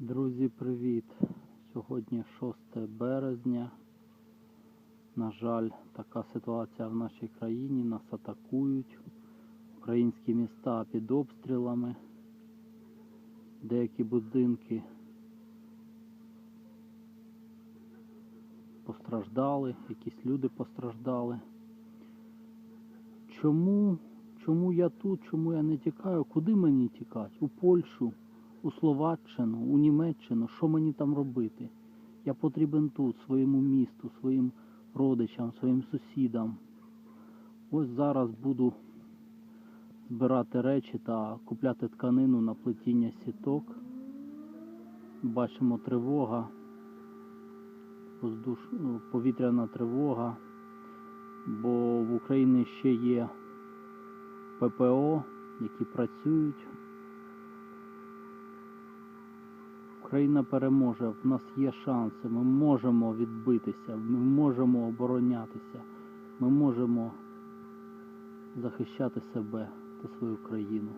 Друзі, привіт! Сьогодні 6 березня. На жаль, така ситуація в нашій країні. Нас атакують. Українські міста під обстрілами. Деякі будинки постраждали, якісь люди постраждали. Чому, чому я тут, чому я не тікаю? Куди мені тікати? У Польщу, у Словаччину, у Німеччину. Що мені там робити? Я потрібен тут, своєму місту, своїм родичам, своїм сусідам. Ось зараз буду збирати речі та купляти тканину на плетіння сіток. Бачимо тривога, воздуш... ну, повітряна тривога, бо в Україні ще є ППО, які працюють. Україна переможе, в нас є шанси, ми можемо відбитися, ми можемо оборонятися, ми можемо захищати себе та свою країну.